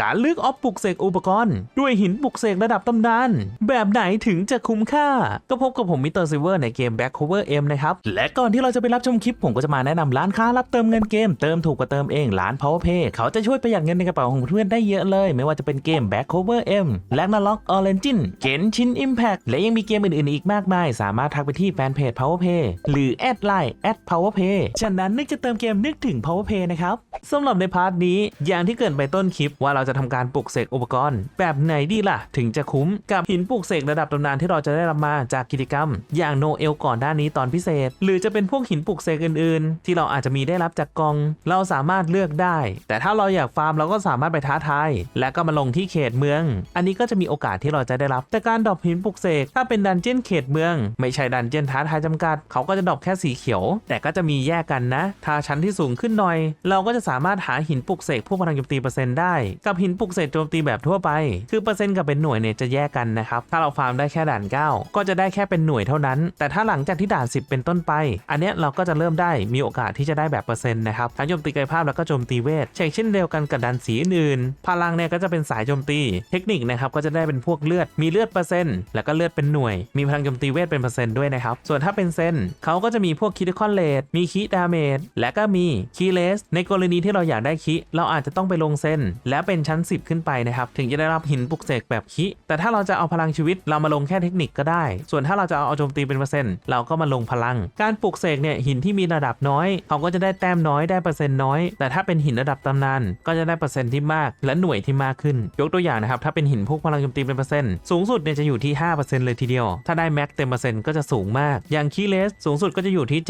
การเลือกออฟปลุกเสกอุปกรณ์ ด้วยหินปลุกเสกระดับตำนาน แบบไหนถึงจะคุ้มค่า ก็พบกับผมมิสเตอร์ซิเวอร์ในเกม Back Cover M นะครับ และก่อนที่เราจะไปรับชมคลิป ผมก็จะมาแนะนำร้านค้ารับเติมเงินเกม เติมถูกกว่าเติมเองร้าน Powerpay เขาจะช่วยประหยัดเงินในกระเป๋าของเพื่อนได้เยอะเลย ไม่ว่าจะเป็นเกม Back Cover M และ n a l o g Origin เกนชิน Impact และยังมีเกมอื่นๆอีกมากมาย สามารถทักไปที่แฟนเพจ Powerpay หรือแอดไลน์แอด @powerpay ฉะนั้นนึกจะเติมเกมนึกถึง Powerpay นะครับสำหรับในพาร์ทนี้อย่างที่เกินไปต้นคลิปว่าเราจะทำการปลุกเสกอุปกรณ์ แบบไหนดีล่ะ ถึงจะคุ้มกับหินปลุกเสกระดับตำนานที่เราจะได้รับมาจากกิจกรรม อย่างโนเอลก่อนหน้านี้ตอนพิเศษ หรือจะเป็นพวกหินปลุกเสกอื่นๆ ที่เราอาจจะมีได้รับจากกอง เราสามารถเลือกได้ แต่ถ้าเราอยากฟาร์มเราก็สามารถไปท้าทายและก็มาลงที่เขตเมือง อันนี้ก็จะมีโอกาสที่เราจะได้รับ แต่การดรอปหินปลุกเสกถ้าเป็นดันเจี้ยนเขตเมือง ไม่ใช่ดันเจี้ยนท้าทายจำกัด เขาก็จะดรอปแค่สีเขียว แต่ก็จะมีแยกกันนะ ถ้าชั้นที่สูงขึ้นหน่อย เราก็จะสามารถหาหินปลุกเสกพวกพลังโจมตีเปอร์เซ็นต์ได้กับหินปลุกเสกโจมตีแบบทั่วไป คือเปอร์เซ็นต์กับเป็นหน่วยเนี่ยจะแยกกันนะครับ ถ้าเราฟาร์มได้แค่ด่าน 9 ก็จะได้แค่เป็นหน่วยเท่านั้น แต่ถ้าหลังจากที่ด่าน 10 เป็นต้นไป อันเนี้ยเราก็จะเริ่มได้มีโอกาสที่จะได้แบบเปอร์เซ็นต์นะครับทั้งโจมตีกายภาพแล้วก็โจมตีเวทเช่นเดียวกันกับดันสีอื่นๆพลังเนี่ยก็จะเป็นสายโจมตี เทคนิคนะครับก็จะได้เป็นพวกเลือดมีเลือดเปอร์เซ็นต์แล้วก็เลือดเป็นหน่วย มีพลังโจมตีเวทเป็นเปอร์เซ็นต์ด้วยนะครับส่วนถ้าเป็นเซนเขาก็จะมีพวกคิดคอนเลดมีคีดาเมจและก็มีคีเลสในกรณีที่เราอยากได้คีเราอาจจะต้องไปลงเซนและเป็นชั้น 10 ขึ้นไปนะครับ ถึงจะได้รับหินปลุกเสกแบบคีแต่ถ้าเราจะเอาพลังชีวิตเรามาลงแค่เทคนิคก็ได้ ส่วนถ้าเราจะเอาโจมตีเป็นเปอร์เซ็นต์เราก็มาลงพลัง การปลุกเสกเนี่ยหินที่มีระดับน้อยเขาก็จะได้แต้มน้อยได้เปอร์เซ็นต์น้อย แต่ถ้าเป็นหินระดับตำนานก็จะได้เปอร์เซ็นต์ที่มาก และหน่วยที่มากขึ้น ยกตัวอย่างนะครับถ้าเป็นหินพวกพลังโจมตีเป็นเปอร์เซ็นต์สูงสุดเนี่ยจะอยู่ที่ 5%เลยทีเดียว ถ้าได้แม็กเต็มเปอร์เซ็นต์ก็จะสูงมาก อย่างคีเลสสูงสุดก็จะอยู่ที่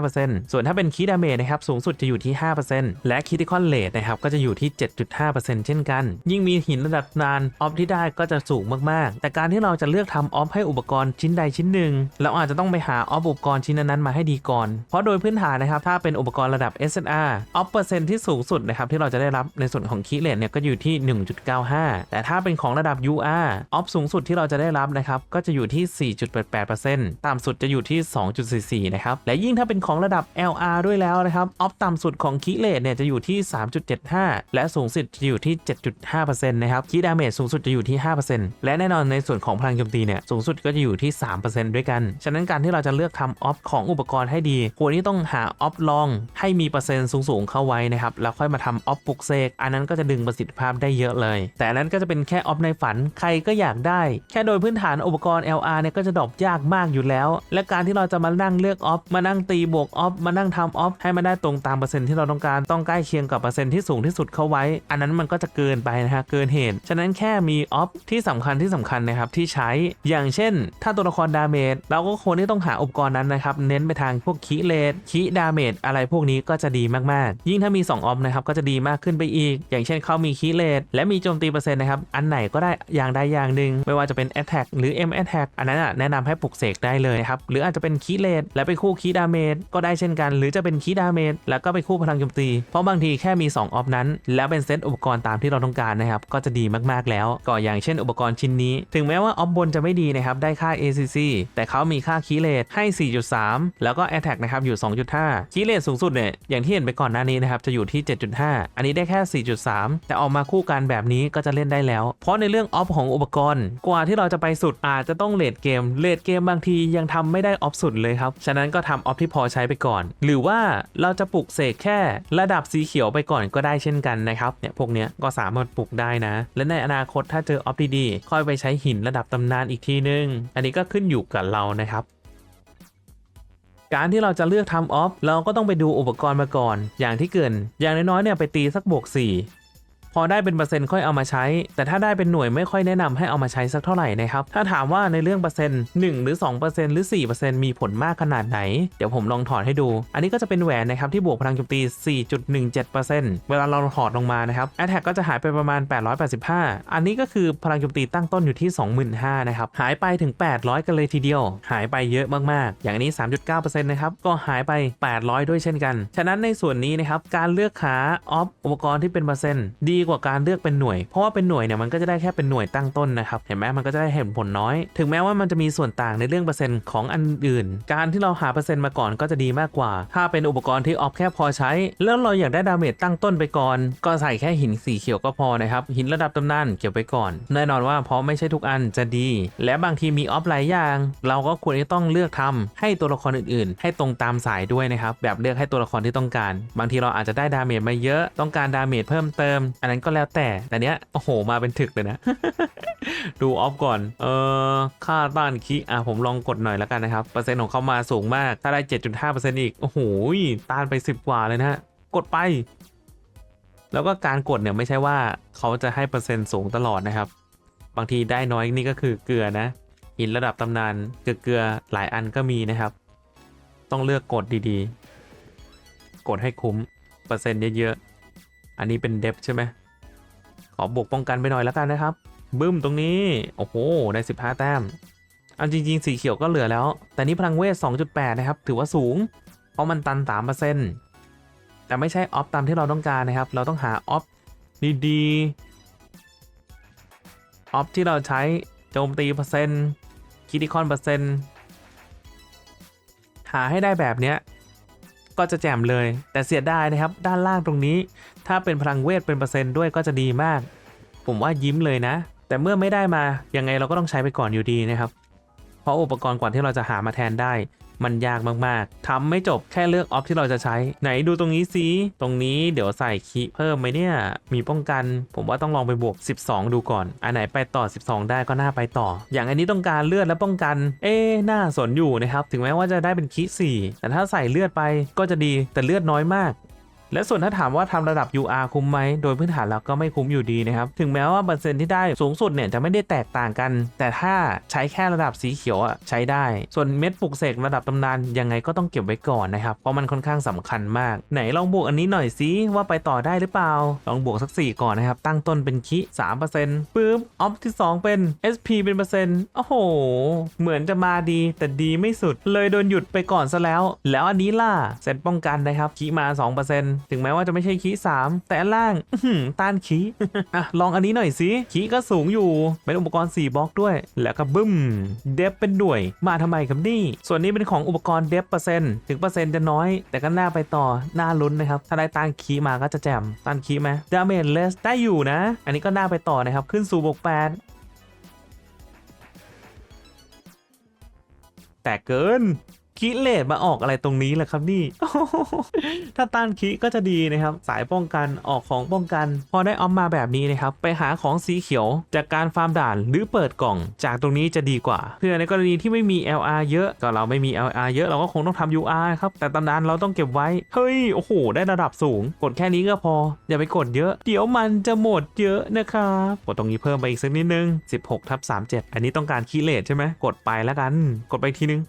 7.5%ส่วนถ้าเป็นคีดาเมจนะครับสูงสุดจะอยู่ที่ 5%และคิติคอนเลดนะครับก็จะอยู่ที่ 7.5%เช่นกัน ยิ่งมีหินระดับนานออฟที่ได้ก็จะสูงมากๆ แต่การที่เราจะเลือกทำออฟให้อุปกรณ์ชิ้นใดชิ้นหนึ่งเราอาจจะต้องไปหาออฟอุปกรณ์ชิ้นนั้นๆมาให้ดีก่อน เพราะโดยพื้นฐานนะครับถ้าเป็นอุปกรณ์ระดับ SNR ออฟเปอร์เซ็นที่สูงสุดนะครับที่เราจะได้รับในส่วนของคีเลดเนี่ยก็อยู่ที่ 1.95 แต่ถ้าเป็นของระดับ UR ออฟสูงสุดที่เราจะได้รับนะครับก็จะอยู่ที่ 4.88%ต่ำสุดจะอยู่ที่ 2.44 นะครับ และยิ่งถ้าเป็นของระดับ LR ด้วยแล้วนะครับ ออฟต่ำสุดของคีเลดเนี่ยจะอยู่ที่ 3.75 และสูงสุดจะอยู่ที่7.5%นะครับคีดาเมจสูงสุดจะอยู่ที่ 5%และแน่นอนในส่วนของพลังโจมตีเนี่ยสูงสุดก็จะอยู่ที่ 3%ด้วยกัน ฉะนั้นการที่เราจะเลือกทำออฟของอุปกรณ์ให้ดี ควรที่ต้องหาออฟลองให้มีเปอร์เซ็นต์สูงๆเข้าไว้นะครับแล้วค่อยมาทำออฟปลุกเสกอันนั้นก็จะดึงประสิทธิภาพได้เยอะเลย แต่อันนั้นก็จะเป็นแค่ออฟในฝันใครก็อยากได้ แค่โดยพื้นฐานอุปกรณ์ LR เนี่ยก็จะดรอปยากมากอยู่แล้ว และการที่เราจะมานั่งเลือกออฟมานั่งตีบวกออฟมานั่งทำออฟให้มันได้ตรงตามเปอร์เซ็นต์ที่เราต้องการต้องใกล้เคียงกับเปอร์เซ็นต์ที่สูงที่สุดเข้าไว้ อันนั้นมันก็จะเกิกินไปนะฮะเกินเหตุ ฉะนั้นแค่มีออฟที่สำคัญที่สำคัญนะครับที่ใช้อย่างเช่น ถ้าตัวละครดาเมจเราก็ควรที่ต้องหาอุปกรณ์นั้นนะครับเน้นไปทางพวกคีเลดคีดาเมจอะไรพวกนี้ก็จะดีมากๆ ยิ่งถ้ามี 2 ออฟนะครับก็จะดีมากขึ้นไปอีก อย่างเช่นเขามีคีเลดและมีโจมตีเปอร์เซ็นต์นะครับอันไหนก็ได้อย่างใดอย่างหนึ่งไม่ว่าจะเป็น Attack หรือ M Attack อันนั้นอะแนะนำให้ปลุกเสกได้เลยนะครับหรืออาจจะเป็นคีเลดและไปคู่คีดาเมจก็ได้เช่นกัน หรือจะเป็นคีดาเมจแล้วก็ไปคู่พลังโจมตี เพราะบางทีแค่มี 2 ออฟนั้น แล้วเป็นเซตอุปกรณ์ตามที่เราต้องการนะครับ ก็จะดีมากๆแล้วก็อย่างเช่นอุปกรณ์ชิ้นนี้ ถึงแม้ว่าออฟบนจะไม่ดีนะครับ ได้ค่า ACC แต่เขามีค่าคีเลดให้ 4.3 แล้วก็ Attack นะครับ อยู่ 2.5 คีเลดสูงสุดเนี่ย อย่างที่เห็นไปก่อนหน้านี้นะครับ จะอยู่ที่ 7.5 อันนี้ได้แค่ 4.3 แต่ออกมาคู่กันแบบนี้ก็จะเล่นได้แล้ว เพราะในเรื่องออฟของอุปกรณ์ กว่าที่เราจะไปสุดอาจจะต้องเลดเกม เลดเกมบางทียังทำไม่ได้ออฟสุดเลยครับ ฉะนั้นก็ทำออฟที่พอใช้ไปก่อน หรือว่าเราจะปลุกเสกแค่ระดับสีเขียวไปก่อนก็ได้เช่นกันนะครับ เนี่ยพวกเนี้ยก็สาามารถปลุกได้นะ และในอนาคตถ้าเจอออฟดีๆค่อยไปใช้หินระดับตำนานอีกทีนึง อันนี้ก็ขึ้นอยู่กับเรานะครับการที่เราจะเลือกทำออฟเราก็ต้องไปดูอุปกรณ์มาก่อน อย่างที่เกิน อย่างน้อยๆเนี่ยไปตีสักบวก4 พอได้เป็นเปอร์เซ็นต์ค่อยเอามาใช้ แต่ถ้าได้เป็นหน่วยไม่ค่อยแนะนำให้เอามาใช้สักเท่าไหร่นะครับถ้าถามว่าในเรื่องเปอร์เซ็นต์1หรือ 2%หรือ 4%มีผลมากขนาดไหน เดี๋ยวผมลองถอดให้ดู อันนี้ก็จะเป็นแหวนนะครับที่บวกพลังโจมตี 4.17%เวลาเราถอดลงมานะครับ a t t a c ก็จะหายไปประมาณ 885 อันนี้ก็คือพลังโจมตีตั้งต้นอยู่ที่ 25,000นะครับหายไปถึง 800 กันเลยทีเดียว หายไปเยอะมากๆ อย่างนี้ 3.9%นะครับก็หายไป 800 ด้วยเช่นกัน ฉะนั้นในส่วนนี้นะครับการเลือกหาออฟอุปกรณ์ที่เป็นเปอร์เซ็นต์ดีกว่าการเลือกเป็นหน่วย เพราะว่าเป็นหน่วยเนี่ยมันก็จะได้แค่เป็นหน่วยตั้งต้นนะครับ เห็นไหมมันก็จะได้เห็นผลน้อย ถึงแม้ว่ามันจะมีส่วนต่างในเรื่องเปอร์เซ็นต์ของอันอื่น การที่เราหาเปอร์เซ็นต์มาก่อนก็จะดีมากกว่า ถ้าเป็นอุปกรณ์ที่ออฟแค่พอใช้ แล้วเราอยากได้ดาเมจตั้งต้นไปก่อน ก็ใส่แค่หินสีเขียวก็พอนะครับหินระดับตำนานเก็บไว้ก่อน แน่นอนว่าเพราะไม่ใช่ทุกอันจะดี และบางทีมีออฟหลายอย่าง เราก็ควรจะต้องเลือกทำให้ตัวละครอื่นๆ ให้ตรงตามสายด้วยนะครับแบบเลือกให้ตัวละครที่ต้องการ บางทีเราอาจจะได้ดาเมจมาเยอะต้องการดาเมจเพิ่มเติมอันนั้นก็แล้วแต่แต่เนี้ยโอ้โหมาเป็นถึกเลยนะ ดูออฟก่อน เออค่าต้านคีอะผมลองกดหน่อยแล้วกันนะครับ เปอร์เซ็นต์ของเขามาสูงมาก ถ้าได้ 7.5%อีก โอ้โหต้านไป 10 กว่าเลยนะฮะ กดไป แล้วก็การกดเนี่ยไม่ใช่ว่าเขาจะให้เปอร์เซ็นต์สูงตลอดนะครับ บางทีได้น้อยนี่ก็คือเกลือนะหินระดับตำนานเกลือเกลือหลายอันก็มีนะครับ ต้องเลือกกดดีๆ กดให้คุ้มเปอร์เซ็นต์เยอะๆ อันนี้เป็นเดฟใช่ไหม ขอบวกป้องกันไปหน่อยแล้วกันนะครับ บึ้มตรงนี้ โอ้โห ได้ 15 แต้มเอันจริงๆ สีเขียวก็เหลือแล้ว แต่นี่พลังเวท 2.8 นะครับ ถือว่าสูง เพราะมันตัน 3%แต่ไม่ใช่ออฟตามที่เราต้องการนะครับ เราต้องหาออฟดีๆ ออฟที่เราใช้โจมตีเปอร์เซ็นต์คิติคอนเปอร์เซ็นต์หาให้ได้แบบเนี้ย ก็จะแจ่มเลย แต่เสียดายนะครับ ด้านล่างตรงนี้ ถ้าเป็นพลังเวทเป็นเปอร์เซ็นต์ด้วยก็จะดีมาก ผมว่ายิ้มเลยนะ แต่เมื่อไม่ได้มายังไงเราก็ต้องใช้ไปก่อนอยู่ดีนะครับ เพราะอุปกรณ์ก่อนที่เราจะหามาแทนได้ มันยากมากๆทำไม่จบแค่เลือกออฟที่เราจะใช้ ไหนดูตรงนี้สิตรงนี้เดี๋ยวใส่คีเพิ่มไหมเนี่ย มีป้องกัน ผมว่าต้องลองไปบวก 12 ดูก่อน อันไหนไปต่อ 12 ได้ก็น่าไปต่อ อย่างอันนี้ต้องการเลือดและป้องกัน เอ๊น่าสนอยู่นะครับ ถึงแม้ว่าจะได้เป็นคีสี่แต่ถ้าใส่เลือดไปก็จะดีแต่เลือดน้อยมาก และส่วนถ้าถามว่าทำระดับ UR คุ้มไหม โดยพื้นฐานแล้วก็ไม่คุ้มอยู่ดีนะครับ ถึงแม้ว่าเปอร์เซ็นต์ที่ได้สูงสุดเนี่ยจะไม่ได้แตกต่างกัน แต่ถ้าใช้แค่ระดับสีเขียวอะใช้ได้ ส่วนเม็ดปลุกเสกระดับตำนานยังไงก็ต้องเก็บไว้ก่อนนะครับ เพราะมันค่อนข้างสำคัญมาก ไหนลองบวกอันนี้หน่อยสิว่าไปต่อได้หรือเปล่า ลองบวกสัก 4 ก่อนนะครับ ตั้งต้นเป็นคิ3%ปึ๊บออฟที่ 2 เป็น SP เป็นเปอร์เซ็นต์โอ้โห เหมือนจะมาดีแต่ดีไม่สุด เลยโดนหยุดไปก่อนซะแล้ว แล้วอันนี้ล่ะเซตป้องกันนะครับคีมา 2%ถึงแม้ว่าจะไม่ใช่คี3แต่อันล่างต้านคีอะลองอันนี้หน่อยสิคีก็สูงอยู่ เป็นอุปกรณ์ 4บล็อกด้วย แล้วก็บึ้ม เดฟเป็นหน่วย มาทำไมครับนี่ ส่วนนี้เป็นของอุปกรณ์เดฟเปอร์เซ็นต์ถึงเปอร์เซ็นต์จะน้อย แต่ก็น่าไปต่อน่าลุ้นนะครับ ถ้าได้ต้านคีมาก็จะแจมต้านคีไหมดาเมจเลสได้อยู่นะ อันนี้ก็น่าไปต่อนะครับขึ้นสู่บวก8แต่เกิน คิเลดมาออกอะไรตรงนี้แหละครับนี่ ถ้าต้านคิก็จะดีนะครับ สายป้องกันออกของป้องกัน พอได้ออมมาแบบนี้นะครับ ไปหาของสีเขียว จากการฟาร์มด่านหรือเปิดกล่อง จากตรงนี้จะดีกว่า เพื่อในกรณีที่ไม่มี LR เยอะ ก็เราไม่มี LR เยอะเราก็คงต้องทำ UR ครับ แต่ตำนานเราต้องเก็บไว้ เฮ้ย โอ้โห ได้ระดับสูง กดแค่นี้ก็พอ อย่าไปกดเยอะ เดี๋ยวมันจะหมดเยอะนะครับ กดตรงนี้เพิ่มไปอีกสักนิดนึง 16ทับ37 อันนี้ต้องการคีเลดใช่ไหม กดไปแล้วกัน กดไปอีกทีนึง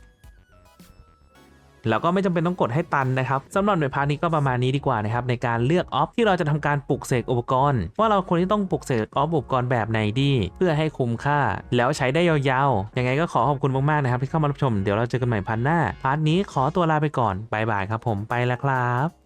แล้วก็ไม่จำเป็นต้องกดให้ตันนะครับสำหรับหน่วยพาร์ทนี้ก็ประมาณนี้ดีกว่านะครับในการเลือกออฟที่เราจะทำการปลุกเสกอุปกรณ์ ว่าเราควรที่ต้องปลุกเสกออฟอุปกรณ์แบบไหนดี เพื่อให้คุ้มค่า แล้วใช้ได้ยาวๆยังไงก็ขอขอบคุณมากๆนะครับที่เข้ามารับชมเดี๋ยวเราเจอกันใหม่พันหน้าพาร์ทนี้ขอตัวลาไปก่อนบายบายครับผมไปแล้วครับ